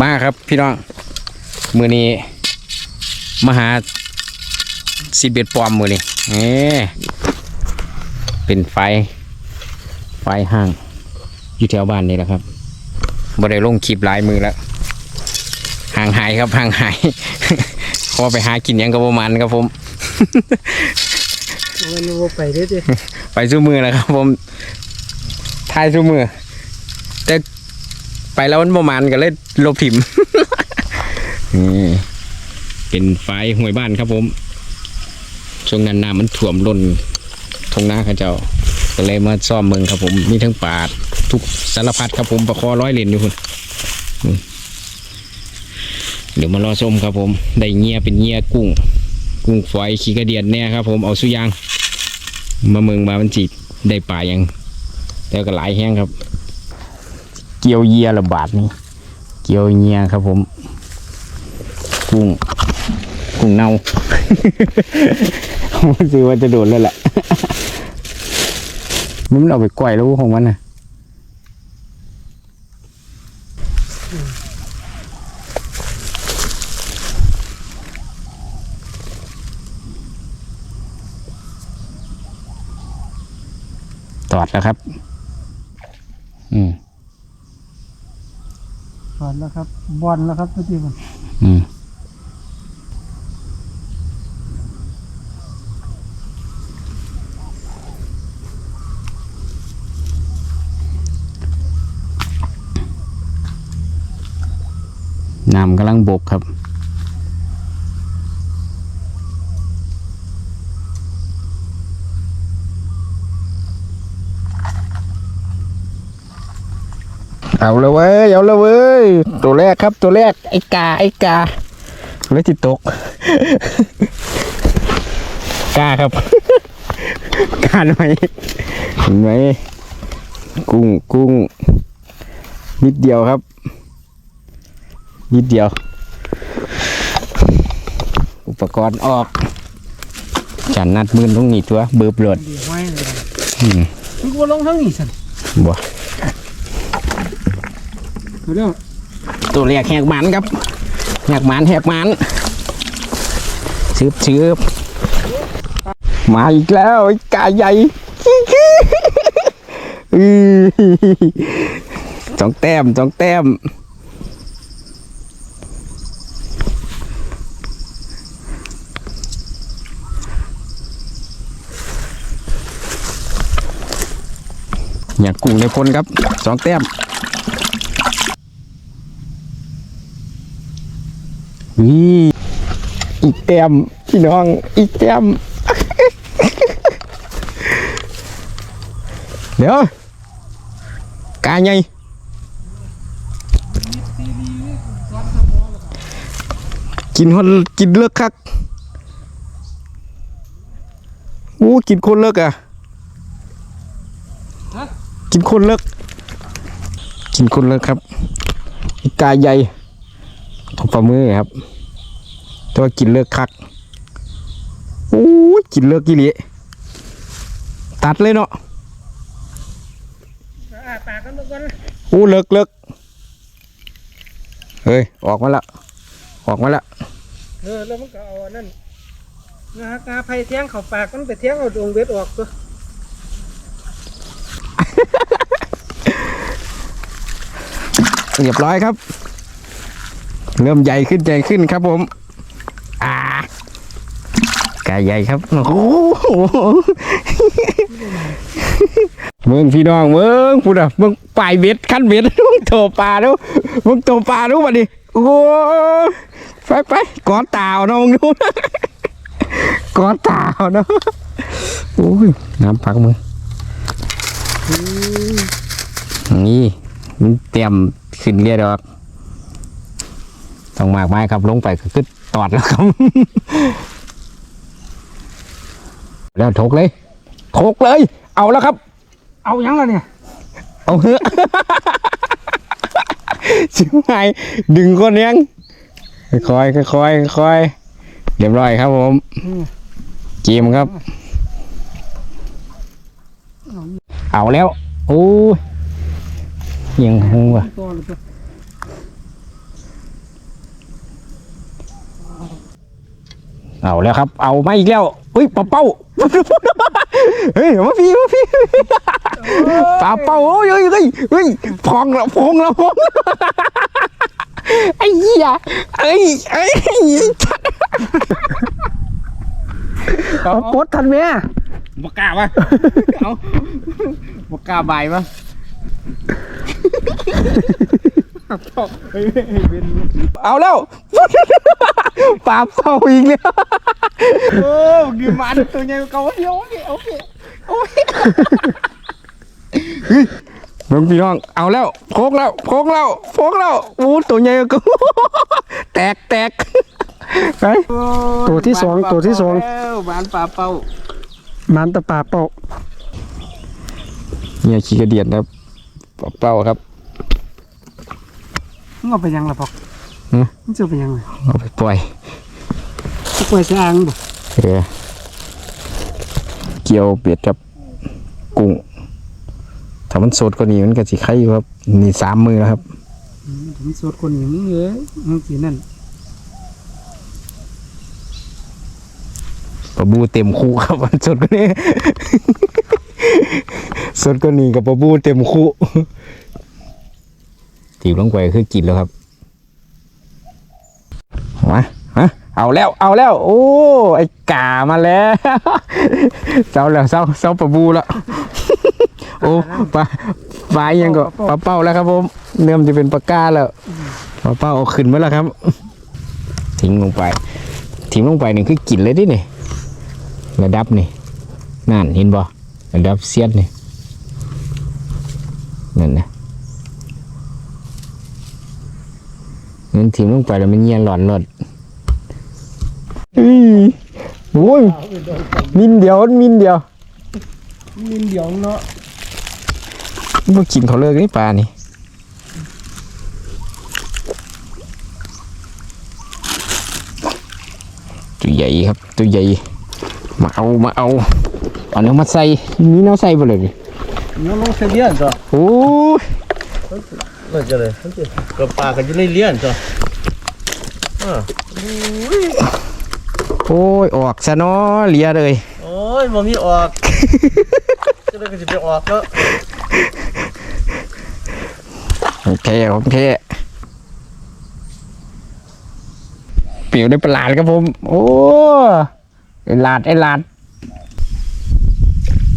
มาครับพี่น้อง มือนี้มาหาสิบเบ็ดปลอมมือนี้เอ๊เป็นไฟ ไฟห้าง อยู่แถวบ้านนี่แหละครับบ่ได้ลงคลิปหลายมือแล้วห่างหายครับห่างหายพอไปหากินหยังกับประมาณครับผมมันบ่ไปเด้อติไปสู้มือแล้วครับผมทายสู้มือแต่ ไปแล้วมันประมาณก็เลยลบถิมเป็นไฟห้วยบ้านครับผม ช่วงนั้นน้ำมันท่วมล้นทงน้าข้าเจ้า ก็เลยมาซ่อมเมืองครับผม มีทั้งป่าทุกสารพัดครับผมประคอร้อยเหรียญอยู่คุณเดี๋ยวมารอส้มครับผม ได้เงียเป็นเงียกุ้ง กุ้งฝอยขี้กระเดียดแน่ครับผมเอาสุยาง มาเมืองมามันจีได้ป่ายัง แต่ก็หลายแห้งครับ เกี่ยวเยียระบาดนี่เกี่ยวเยียครับผมกุ้งกุ้งเน่าผมซื้อว่าจะโดนแล้วแหละมันเอาไปก่อยแล้วของมันนะตอดแล้วครับ อืม ถอนแล้วครับบอลแล้วครับทุกทีมันอืมน้ำกำลังบกครับ เอาเลยเว้ย เอาเลยเว้ย ตัวแรกครับตัวแรกไอ้กาไอ้กาเลยติดตกกาครับกาหน่อยเห็นไหมกุ้งกุ้งนิดเดียวครับ นิดเดียว อุปกรณ์ออกจันนัดมือตรงนี้ตัวเบิบหลดดีห้อยเลยอืมมึงบ่ลงทั้งนี้สั่นบ่ เอาเด้อตัวแรกแหกหมันครับแหกหมันแหกหมันชืบชืบมาอีกแล้วกาใหญ่จ้อสองแต้มสองแต้มอยากกุ้งในพลครับสองแต้ม อีกแต้มพี่น้องอีกแต้มเดี๋ยวกาไงกินคนกินเลิกคักอู้กินคนเลิกอะฮะกินคนเลิกกินคนเลิกครับอีกาใหญ่ทบ ฝ่ามือครับ แต่ว่ากินเลิกคักโอ้ยกินเลิกกี่ลิตัดเลยเนาะอ่าปากกันเมื่อก่อนโอ้เลิกเลิกเฮ้ย ออกมาละออกมาละเออแล้วมันก็เอาอันนั่นนะฮะกาไผเทียงเข้าปากมันไปเทียงเอาดวงเบ็ดออกตัวเรียบร้อยครับ เริ่มใหญ่ขึ้นใหญ่ขึ้นครับผม อ่าไก่ใหญ่ครับ โอ้โหเมืองพี่น้องเมืองพูดอะเมืองปลายเบ็ดขั้นเบ็ดมึงโตปลาดูมึงโตปลาดูมาดิโอ้ไปไปกอดตาวนะมึงดูกอดตาวนะโอ้ยน้ำพักมือนี่มันเตรียมขึ้นเรียดอก ต้องมากไม้ครับลงไปก็คือตอดแล้วครับ แล้วถกเลยถกเลย เอาแล้วครับ เอายังล่ะเนี่ย เอาเถอะชิบหายดึงคนยังค่อยๆค่อยๆค่อยๆเรียบร้อยครับผมอืมเกมครับ เอาแล้ว โอ้ยยังหงว่ะ ตัวเลยตัว เอาแล้วครับ เอามาอีกแล้วเฮ้ยปลาเป้าเฮ้ยมาพี่มาพี่ปลาเป้าโอ้ยเฮ้ยเฮ้ยเฮ้ยพองแล้วพองแล้วพองแล้วไอ้เหี้ยเอ้ยเอ้ยเอาปดทันแม่บกล้าปะเอาบกล้าใบายปะ เอาแล้วปลาเป้าอีกแล้วโอ้ยมันตัวใหญ่กว่าเก่าโอเคโอเคโอเคมึงพี่น้องเอาแล้วโคกแล้วโคกแล้วโคกแล้วอู้ตัวใหญ่กว่าเก่าแตกแตกไปตัวที่สองตัวที่สองบานปลาเป้ามันตะปาเป่าเนี่ยขี้กระเดียดนะครับปลาเป้าครับ มึงเอาไปยังล่ะพอกหือมึงจะเอาไปยังไงเอาไปปล่อย จะปล่อยสะอางบ่เออเกี่ยวเบ็ดกับกุ้งถ้ามันสดกว่านี้มันก็สิไข่อยู่ครับนี่สามมือแล้วครับผมสดคนอย่างมึงเอ้ยมึงสินั่นปลาบูเต็มคู่ครับ มันสดกว่านี้ สดกว่านี้กับปลาบูเต็มคู่ ถีบลงไปคือกินแล้วครับมาฮะเอาแล้วเอาแล้ว โอ้ไอ้กามาแล้วเศร้าแล้วเศร้าเศร้าปลาบูแล้วโอ้ปลาปลายังก็ปลาเป้าแล้วครับผมเนื้อมนจะเป็นปลาก้าแล้วปลาเป้าเอาขึ้นมาแล้วครับ ทิ้งลงไป ทิ้งลงไปนี่คือกินเลยดินี่ระดับนี่นั่นเห็นบ่ระดับเสียดนี่นั่นนะ เงินทิ้งลงไปแล้วมันเงียนหลอนหลดอุ้ยโอ้ยมินเดียวมินเดียวมินเดียวเนาะบ่กินเขาเลิกนี่ปลานี่ตัวใหญ่ครับตัวใหญ่มาเอามาเอาเอาเนื้อมาใส่มีเนื้อใส่บ่เลยดิมึงลงเสลียนจ้ะโอ้ย นั่นจะเลยนั่นจะกับปลากันอยู่ในเลี้ยนจ้ะอ่าโอ้ยออกซะเนาะเลียเลยโอ้ยมันมีออกจะได้ก็จะไปออกแล้วโอเคโอเคเปลี่ยวได้ประหลาดครับผม โอ้ไอ้หลาดไอ้หลาด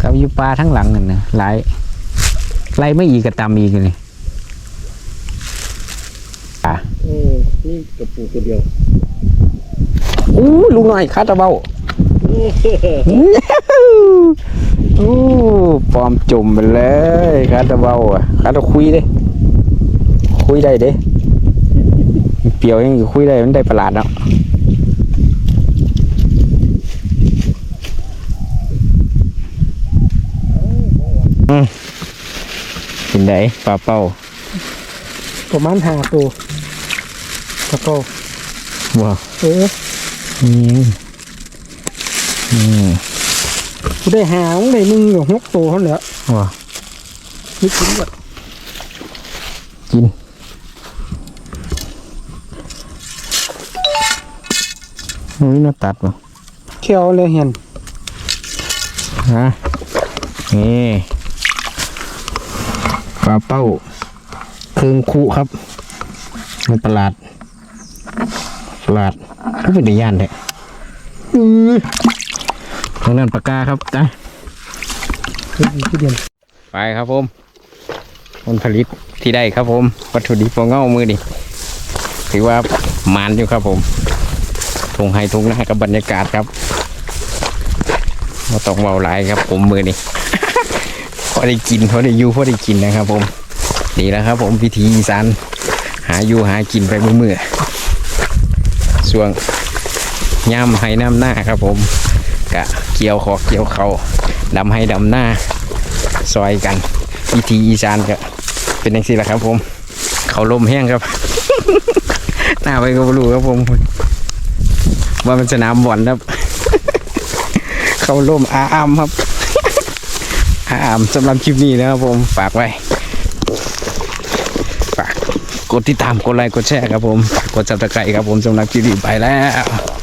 กับอยู่ปลาทั้งหลังนั่นนะหลายไล่ไม่อีกกระตำอีกเลย อืม นี่กับปูตัวเดียวอู้ลุงหน่อยคาตะเบาโอ้ปลอมจุ่มไปเลยคาตะเบาอะคาตะคุยเด้คุยได้เด้เปรียวยังอยู่คุยได้มันได้ประหลาดเนาะอืมเป็นไดปลาเป้าประมาณห้าตัว ตะเป่าว้าวเอออืมอืมกูได้หามึงได้มึงอยู่หกตัวเท่านั้นแหละว้าวนี่กินหมดกินอุ้ยน่าตัดว่ะเขียวเลยเห็นฮะนี่ปลาเป้าเครื่องคุครับมันประหลาดประห ลาดก็เป็นได้ย่านเลยอือทางนั้นปากกาครับจ้ะคืออีกที่เดียวไปครับผมผลผลิตที่ได้ครับผม วัตถุดิบของเงามือนี่ถือว่ามานอยู่ครับผมทงไฮทงหน้ากับบรรยากาศครับมาต้องเบาหลายครับ ผมมือนี่พอได้กินพอได้อยู่พอได้กินนะครับ ผมนี่แหละครับ ผมพิธีอีสานหาอยู่หากินไปมือมือๆ ช่วงย่ำให้น้ำหน้าครับผมกะเกี่ยวขอกเกี่ยวเขาดำให้ดำหน้าซอยกันวิธีอีสานก็เป็นอย่างนี้แหละครับ ผม เขาลมแห้งครับ หน้าไปก็รู้ครับผมว่ามันสนามบอลครับ เขาลมอาอามครับ อาอามสำหรับคลิปนี้นะครับผมฝากไว้ กดติดตามกดไลค์กดแชร์ครับผมฝากกดจับตะไคร้ครับผมสำหรับคลิปนี้ไปแล้ว